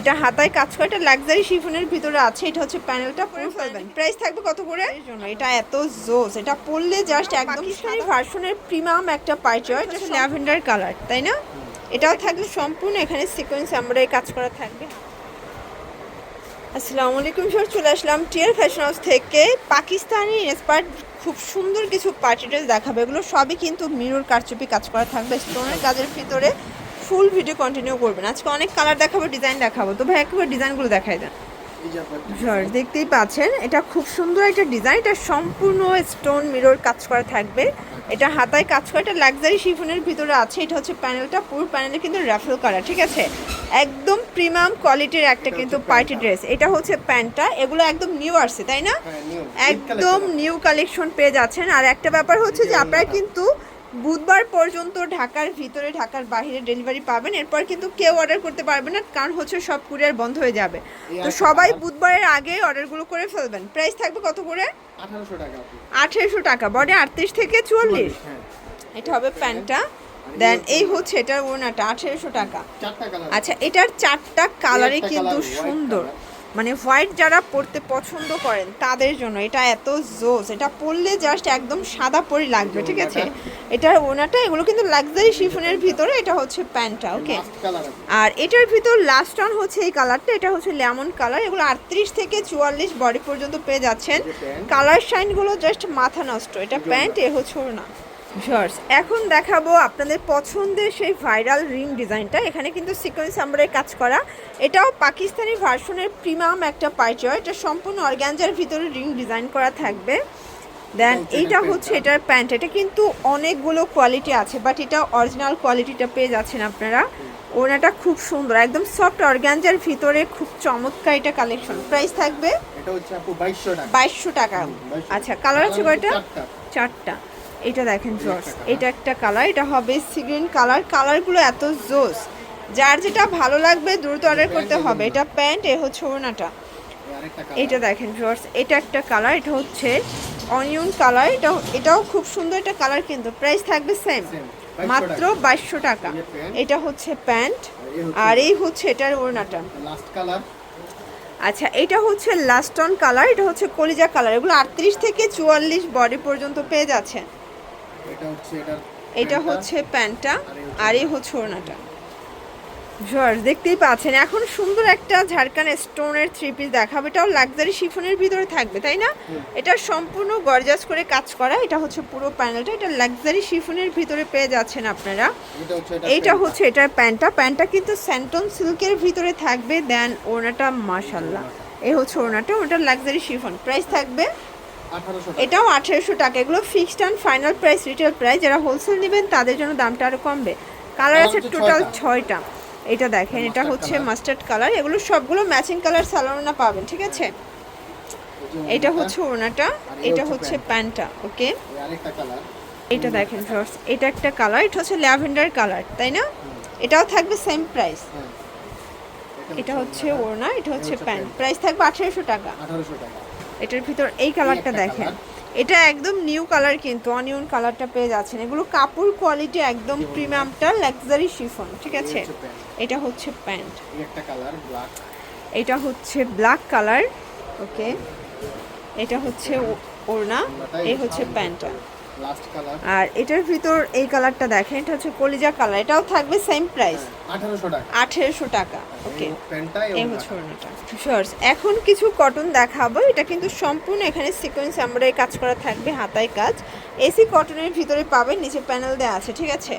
এটা হাতায় কাজ করা এটা লাক্সারি শিফনের ভিতরে আছে এটা হচ্ছে প্যানেলটা পরে ফেলবেন প্রাইস থাকবে কত করে? এটা এত জোস। এটা পরলে জাস্ট একদম পাকিস্তানি ভার্সনের প্রিমিয়াম একটা পাইচার এটা ল্যাভেন্ডার কালার তাই না? এটাও থাকবে সম্পূর্ণ এখানে সিকোয়েন্স এমব্রয়ডারি কাজ করা থাকবে। আসসালামু আলাইকুম স্যার চলে আসলাম টিয়ার ফ্যাশন হাউস থেকে। পাকিস্তানি ইন্সপায়ার্ড খুব সুন্দর কিছু পার্টি ড্রেস দেখাবে এগুলো। সবই কিন্তু মিরর কারচুপি কাজ করা থাকবে। স্টোনের কাজের ভিতরে ফুল ভিডিও কন্টিনিউ করবেন। আজকে অনেক কালার দেখাবো ডিজাইন দেখাবো। তো ভাই একবার ডিজাইনগুলো দেখাই দেন। দেখতেই পাচ্ছেন এটা খুব সুন্দর একটা ডিজাইন এটা সম্পূর্ণ স্টোন মিরর কাজ করা থাকবে। এটা হাতায় কাজ করা এটা লাক্সারি শিফনের ভিতরে আছে এটা হচ্ছে প্যানেলটা পুরো প্যানেলে কিন্তু রাফেল করা ঠিক আছে? একদম প্রিমিয়াম কোয়ালিটির একটা কিন্তু পার্টি ড্রেস এটা হচ্ছে প্যান্টটা এগুলো একদম নিউ আসছে তাই না? একদম নিউ কালেকশন পেয়ে যাচ্ছেন। আর একটা ব্যাপার হচ্ছে যে আপনারা কিন্তু বুধবার পর্যন্ত ঢাকার ভিতরে ঢাকার বাইরে ডেলিভারি পাবেন। এরপর কিন্তু কেউ অর্ডার করতে পারবে না কারণ হচ্ছে সব কুরিয়ার বন্ধ হয়ে যাবে। তো সবাই বুধবারের আগে অর্ডারগুলো করে ফেলবেন। প্রাইস থাকবে কত করে? আঠারোশো টাকা আপু। আঠেরোশো টাকা বডি আটত্রিশ থেকে চুয়াল্লিশ হ্যাঁ। এটা হবে প্যান্টটা। দেন এই হচ্ছে এটার ওনাটা আঠেরোশো টাকা। আচ্ছা এটার চারটা একটা কিন্তু সুন্দর। মানে হোয়াইট যারা পরতে পছন্দ করেন তাদের জন্য। এটা এত জোস। এটা পরলে জাস্ট একদম সাদা পরি লাগবে ঠিক আছে? এটার ওনাটা এগুলো কিন্তু লাক্সারি শিফনের ভিতরে এটা হচ্ছে প্যান্টটা ওকে। আর এটার ভিতর লাস্ট অন হচ্ছে এই কালারটা এটা হচ্ছে লেমন কালার এগুলো আটত্রিশ থেকে চুয়াল্লিশ বডি পর্যন্ত পেয়ে যাচ্ছেন। কালার শাইনগুলো জাস্ট মাথা নষ্ট। এটা প্যান্ট এ হচ্ছে না শর্টস এখন দেখাবো আপনাদের পছন্দের সেই ভাইরাল রিং ডিজাইনটা এখানে কিন্তু সিকোয়েন্স আমরাই কাজ করা। এটাও পাকিস্তানি ভার্সনের প্রিমিয়াম একটা পাইচয় এটা সম্পূর্ণ অর্গ্যাঞ্জার ভিতরে রিং ডিজাইন করা থাকবে। দেন এইটা হচ্ছে এটার প্যান্ট এটা কিন্তু অনেকগুলো কোয়ালিটি আছে বাট এটা অরিজিনাল কোয়ালিটিটা পেয়ে যাচ্ছেন আপনারা। ওনাটা খুব সুন্দর একদম সফট অর্গ্যাঞ্জার ভিতরে খুব চমৎকার এটা কালেকশন প্রাইস থাকবে বাইশশো টাকা। আচ্ছা কালার আছে কয়টা? চারটা। এটা দেখেন জোস। এটা একটা কালার এটা হবে সিগ্রিন কালার কালারগুলো এত জোস। যার যেটা ভালো লাগবে দ্রুত অর্ডার করতে হবে। এটা প্যান্ট এ হচ্ছে ওনাটা। এটা দেখেন জোর্স এটা একটা কালার এটা হচ্ছে অনিয়ন কালার এটা এটাও খুব সুন্দর একটা কালার কিন্তু। প্রাইস থাকবে সেম Same, 2200 মাত্র টাকা। বাইশশো টাকা। এটা হচ্ছে প্যান্ট। আর এই হচ্ছে এটার ওড়নাটা। লাস্ট কালার আচ্ছা এটা হচ্ছে লাস্ট অন কালার এটা হচ্ছে কলিজা কালার এগুলো আটত্রিশ থেকে চুয়াল্লিশ বডি পর্যন্ত পেয়ে যাচ্ছে। এটা হচ্ছে এটা প্যান্টটা। হচ্ছে প্যান্টটা আর এই হচ্ছে ওড়নাটা জর্জ দেখতেই পাচ্ছেন এখন সুন্দর একটা ঝাড়খান স্টোনের থ্রি পিস দেখাবে এটাও লাক্সারি শিফনের ভিতরে থাকবে তাই না এটা সম্পূর্ণ গর্জাস করে কাজ করা এটা হচ্ছে পুরো প্যানেলটা এটা লাক্সারি শিফনের ভিতরে পেয়ে যাচ্ছেন আপনারা এটা হচ্ছে এটার প্যান্টটা। প্যান্টটা কিন্তু স্যান্টন সিল্কের ভিতরে থাকবে দেন ওড়নাটা মাশাল্লাহ এই হচ্ছে ওড়নাটা ওটা লাক্সারি শিফন প্রাইস থাকবে। এটাও আঠেরোশো টাকা। এগুলো fixed and final price retail price যারা হোলসেল নেবেন তাদের জন্য দামটা আরও কমবে। কালার আছে টোটাল ছয়টা। এটা দেখেন এটা হচ্ছে মাস্টার্ড কালার এগুলো সবগুলো ম্যাচিং কালার সালোনা পাবেন ঠিক আছে? এটা হচ্ছে এই এটা হচ্ছে প্যান্টটা। ওকে? এটা দেখেন ফ্রস এটা একটা কালার এটা হচ্ছে ল্যাভেন্ডার কালার তাই না? এটাও থাকবে সেম প্রাইস এটা হচ্ছে ওড়না এটা হচ্ছে হচ্ছে প্যান্ট। প্রাইস থাকবে আঠেরোশো টাকা। আঠারোশো টাকা। এটার ভিতর এই কালারটা দেখেন। এটা একদম নিউ কালার কিন্তু অনিয়ন কালারটা পেয়ে যাচ্ছেন। এগুলো কাপড় কোয়ালিটি একদম প্রিমিয়ামটা লাক্সারি শিফন ঠিক আছে? এটা হচ্ছে প্যান্ট একটা কালার ব্ল্যাক এটা হচ্ছে ব্ল্যাক কালার ওকে এটা হচ্ছে ওড়না এই হচ্ছে প্যান্টটা আর এটার ভিতর এই কালারটা দেখেন এটা হচ্ছে কলিজা কালার এটাও থাকবে সেম প্রাইস আঠারোশো টাকা। আঠেরোশো টাকা ওকে এই হচ্ছে শর্টস এখন কিছু কটন দেখাবো এটা কিন্তু সম্পূর্ণ এখানে সিকোয়েন্স এমব্রয়ডারি কাজ করা থাকবে হাতায় কাজ। এসি কটনের ভিতরে পাবেন নিচে প্যানেল দেওয়া আছে ঠিক আছে?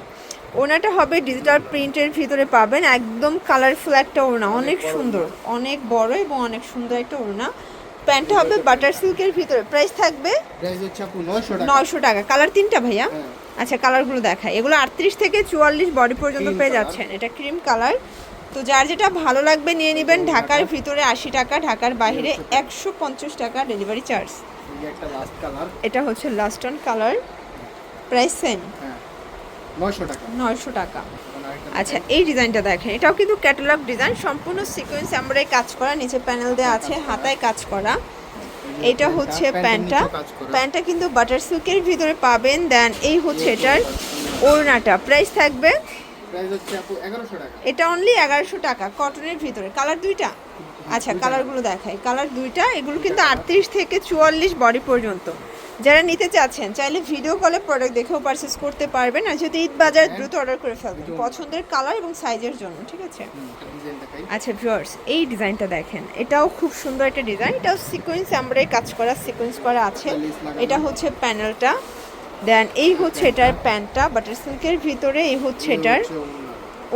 ওনাটা হবে ডিজিটাল প্রিন্টের ভিতরে পাবেন একদম কালারফুল একটা ওড়না অনেক সুন্দর অনেক বড় এবং অনেক সুন্দর একটা ওড়না। প্যান্টটা হবে বাটার সিল্কের ভিতরে। প্রাইস থাকবে প্রাইস হচ্ছে আপু নয়শো টাকা। নয়শো টাকা। কালার তিনটা ভাইয়া? হ্যাঁ। আচ্ছা কালারগুলো দেখায় এগুলো আটত্রিশ থেকে চুয়াল্লিশ বডি পর্যন্ত পেয়ে যাচ্ছেন। এটা ক্রিম কালার তো যার যেটা ভালো লাগবে নিয়ে নেবেন ঢাকার ভিতরে আশি টাকা ঢাকার বাইরে একশো পঞ্চাশ টাকা ডেলিভারি চার্জ এই একটা লাস্ট কালার এটা হচ্ছে last one colour price same হ্যাঁ। নয়শো টাকা। নয়শো টাকা। এখন আরেকটা আচ্ছা এই ডিজাইনটা দেখেন। এটাও কিন্তু ক্যাটালগ ডিজাইন সম্পূর্ণ সিকোয়েন্স এমব্রয়ডারি কাজ করা নিচে প্যানেল দেওয়া আছে হাতায় কাজ করা। এটা হচ্ছে প্যান্টটা। প্যান্টটা কিন্তু বাটার সিল্কের ভিতরে পাবেন দেন এই হচ্ছে এটার ওড়নাটা। প্রাইস থাকবে? এটা অনলি এগারোশো টাকা কটনের ভিতরে। কালার দুইটা? আচ্ছা কালারগুলো দেখাই। কালার দুইটা এগুলো কিন্তু আটত্রিশ থেকে চুয়াল্লিশ বডি পর্যন্ত। যারা নিতে চাচ্ছেন চাইলে ভিডিও কলে প্রোডাক্ট দেখেও পারচেস করতে পারবেন। আর যদি ঈদ বাজার দ্রুত অর্ডার করে ফেলবেন পছন্দের কালার এবং সাইজের জন্য ঠিক আছে? আচ্ছা ভিউয়ার্স এই ডিজাইনটা দেখেন। এটাও খুব সুন্দর একটা ডিজাইন এটাও সিকোয়েন্স আমরাই কাজ করা সিকোয়েন্স করা আছে। এটা হচ্ছে প্যানেলটা দেন এই হচ্ছে এটার প্যান্টটা বাটার সিল্কের ভিতরে এই হচ্ছে এটার।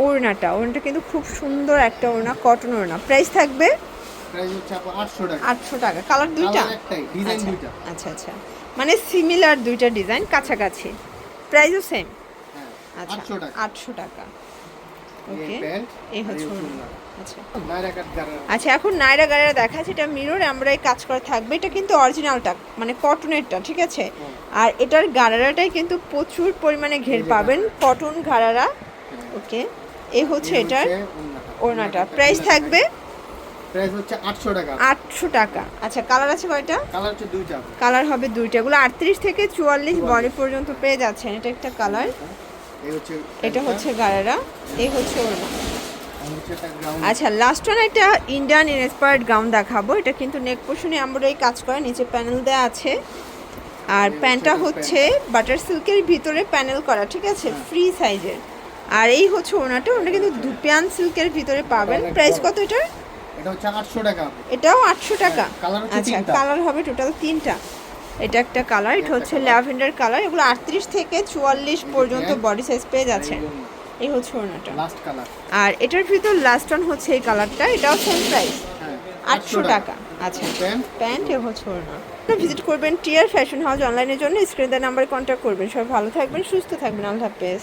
ওড়নাটা। ওড়নাটা কিন্তু খুব সুন্দর একটা ওড়না কটন ওড়না। প্রাইস থাকবে আটশো টাকা। কালার আচ্ছা, দুইটা। আচ্ছা আচ্ছা। মানে সিমিলার দুইটা ডিজাইন কাছাকাছি। প্রাইসও সেম হ্যাঁ আচ্ছা আটশো টাকা। ওকে এই হচ্ছে। আচ্ছা। নায়রা আচ্ছা এখন নাইরা গাড়িরা দেখা এটা মিরর আমরা এই কাজ করা থাকবে। এটা কিন্তু অরিজিনালটা মানে কটনেরটা ঠিক আছে? আর এটার গাড়ারাটাই কিন্তু প্রচুর পরিমাণে ঘের পাবেন কটন গাড়ারা। হ্যাঁ। ওকে এই হচ্ছে এটার হচ্ছে। ওড়নাটা। ওড়নাটা। প্রাইস থাকবে। প্রাইস হচ্ছে আটশো টাকা। আটশো টাকা। আচ্ছা কালার আছে কয়টা? কালার হচ্ছে দুইটা। কালার হবে দুইটা। এগুলো আটত্রিশ থেকে চুয়াল্লিশ বডি পর্যন্ত পেয়ে যাচ্ছেন। এটা একটা কালার এই হচ্ছে এটা হচ্ছে গাড়ারা এই হচ্ছে ওড়না। আচ্ছা লাস্ট ওয়ান একটা ইন্ডিয়ান ইন্সপায়ার্ড গাউন দেখাবো। এটা কিন্তু নেক পোর্শনে আমরা এই কাজ করা। নিচে প্যানেল দেওয়া আছে। আর প্যান্টটা হচ্ছে বাটার সিল্কের ভিতরে প্যানেল করা ঠিক আছে? ফ্রি সাইজের আর এই হচ্ছে ওনাটা ওটা কিন্তু দুপিয়ান সিল্কের ভিতরে পাবেন। প্রাইস কত এটার? এটা হচ্ছে টাকা। এটাও আটশো টাকা। হ্যাঁ, হচ্ছে আচ্ছা কালার হবে টোটাল তিনটা। এটা একটা কালার এটা হচ্ছে ল্যাভেন্ডার কালার এগুলো আটত্রিশ থেকে চুয়াল্লিশ এই যে পর্যন্ত বডি সাইজ পেয়ে যাচ্ছেন এই হচ্ছে লাস্ট কালার আর এটার ভিতর লাস্ট ওয়ান হচ্ছে এই কালারটা এটাও সেম প্রাইস হ্যাঁ আটশো টাকা। আচ্ছা প্যান্ট প্যান্ট এবং ছোড়না ভিজিট করবেন টিয়ার ফ্যাশন হাউস অনলাইনের জন্য স্ক্রিন নাম্বারে কন্ট্যাক্ট করবেন। সবাই ভালো থাকবেন সুস্থ থাকবেন। আল্লাহ হাফেজ।